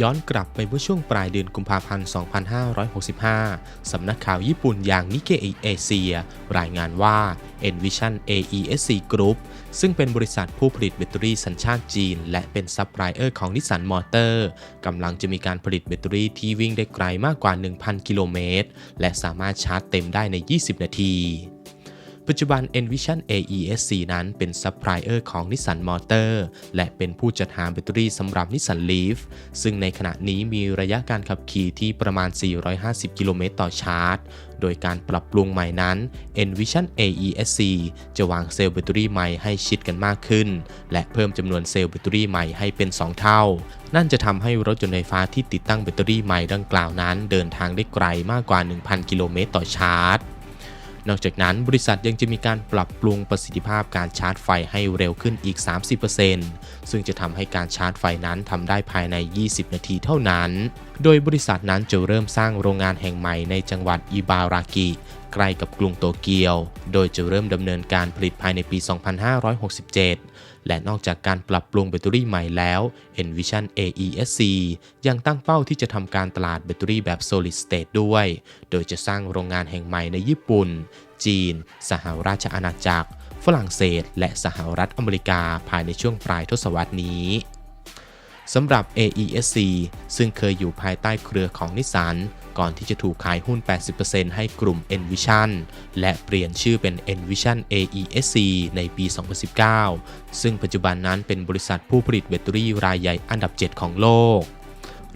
ย้อนกลับไปเมื่อช่วงปลายเดือนกุมภาพันธ์ 2565 สำนักข่าวญี่ปุ่นอย่างนิเกอิเอเชียรายงานว่า Envision AESC Group ซึ่งเป็นบริษัทผู้ผลิตแบตเตอรี่สัญชาติจีน และเป็นซัพพลายเออร์ของนิสสันมอเตอร์กำลังจะมีการผลิตแบตเตอรี่ที่วิ่งได้ไกลมากกว่า 1,000 กิโลเมตร และสามารถชาร์จเต็มได้ใน 20 นาที ปัจจุบัน Envision AESC นั้นเป็นซัพพลายเออร์ของ Nissan Motor และเป็นผู้จัดหาแบตเตอรี่สำหรับ Nissan Leaf ซึ่งในขณะนี้มีระยะการขับขี่ที่ประมาณ 450 กิโลเมตรต่อชาร์จ โดยการปรับปรุงใหม่นั้น Envision AESC จะวางเซลล์แบตเตอรี่ใหม่ให้ชิดกันมากขึ้น และเพิ่มจำนวนเซลล์แบตเตอรี่ใหม่ให้เป็น 2 เท่า นั่นจะทำให้รถยนต์ไฟฟ้าที่ติดตั้งแบตเตอรี่ใหม่ดังกล่าวนั้น เดินทางได้ไกลมากกว่า 1,000 กิโลเมตรต่อชาร์จ นอกจากนั้นบริษัทยังจะมีการปรับปรุงประสิทธิภาพการชาร์จไฟให้เร็วขึ้นอีก 30%ซึ่งจะทำให้การชาร์จไฟนั้นทำได้ภายใน 20 นาทีเท่านั้น โดยบริษัทนั้นจะเริ่มสร้างโรงงานแห่งใหม่ในจังหวัดอิบารากิใกล้กับกรุงโตเกียว โดยจะเริ่มดำเนินการผลิตภายในปี 2567 และนอกจากการปรับปรุงแบตเตอรี่ใหม่แล้ว Envision AESC ยังตั้งเป้าที่จะทำการตลาดแบตเตอรี่แบบ solid state ด้วย โดยจะสร้างโรงงานแห่งใหม่ในญี่ปุ่น จีน สหราชอาณาจักร ฝรั่งเศส และสหรัฐอเมริกาภายในช่วงปลายทศวรรษนี้ สำหรับ AESC ซึ่งเคยอยู่ภายใต้เครือของนิสสันก่อนที่จะถูกขายหุ้น 80%ให้กลุ่ม Envision และเปลี่ยนชื่อเป็น Envision AESC ในปี 2019 ซึ่งปัจจุบันนั้นเป็นบริษัทผู้ผลิตแบตเตอรี่รายใหญ่อันดับ 7 ของโลก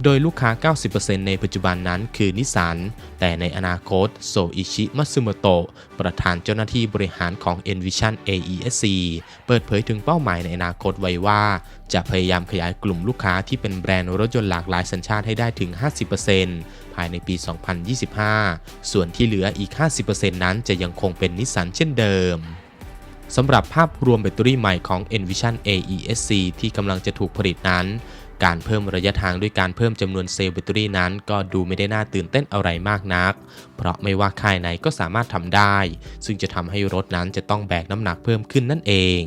โดยลูกค้า 90%ในปัจจุบันนั้นคือนิสสัน แต่ในอนาคต โซอิชิ มัตสึโมโตะ ประธานเจ้าหน้าที่บริหารของ Envision AESC เปิดเผยถึงเป้าหมายในอนาคตไว้ว่า จะพยายามขยายกลุ่มลูกค้าที่เป็นแบรนด์รถยนต์หลากหลายสัญชาติให้ได้ถึง 50%ภายในปี 2025 ส่วนที่เหลืออีก 50%นั้นจะยังคงเป็นนิสสันเช่นเดิมสำหรับภาพรวมแบตเตอรี่ใหม่ของ Envision AESC ที่กำลังจะถูกผลิตนั้น การเพิ่มระยะทางด้วยการเพิ่มจำนวนเซลล์แบตเตอรี่นั้น ก็ดูไม่ได้น่าตื่นเต้นอะไรมากนัก เพราะไม่ว่าค่ายไหนก็สามารถทำได้ ซึ่งจะทำให้รถนั้นจะต้องแบกน้ำหนักเพิ่มขึ้นนั่นเอง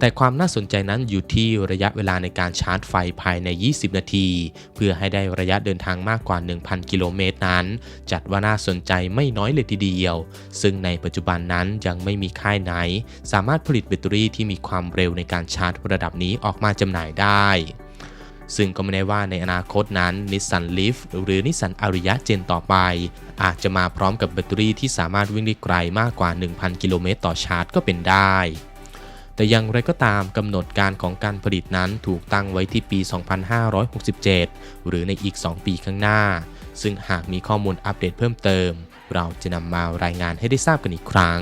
แต่ความน่าสนใจนั้นอยู่ที่ระยะเวลาในการชาร์จไฟภายใน 20 นาที เพื่อให้ได้ระยะเดินทางมากกว่า 1,000 กิโลเมตรนั้น จัดว่าน่าสนใจไม่น้อยเลยทีเดียว ซึ่งในปัจจุบันนั้นยังไม่มีค่ายไหน สามารถผลิตแบตเตอรี่ที่มีความเร็วในการชาร์จระดับนี้ออกมาจำหน่ายได้ ซึ่งก็ไม่ได้ว่าในอนาคตนั้น Nissan Leaf หรือ Nissan Ariya เจนต่อไป อาจจะมาพร้อมกับแบตเตอรี่ที่สามารถวิ่งได้ไกลมากกว่า 1,000 กิโลเมตรต่อชาร์จก็เป็นได้ แต่อย่างไรก็ตามกำหนดการของการผลิตนั้นถูกตั้งไว้ที่ปี 2567 หรือในอีก 2 ปีข้างหน้า ซึ่งหากมีข้อมูลอัปเดตเพิ่มเติม เราจะนำมารายงานให้ได้ทราบกันอีกครั้ง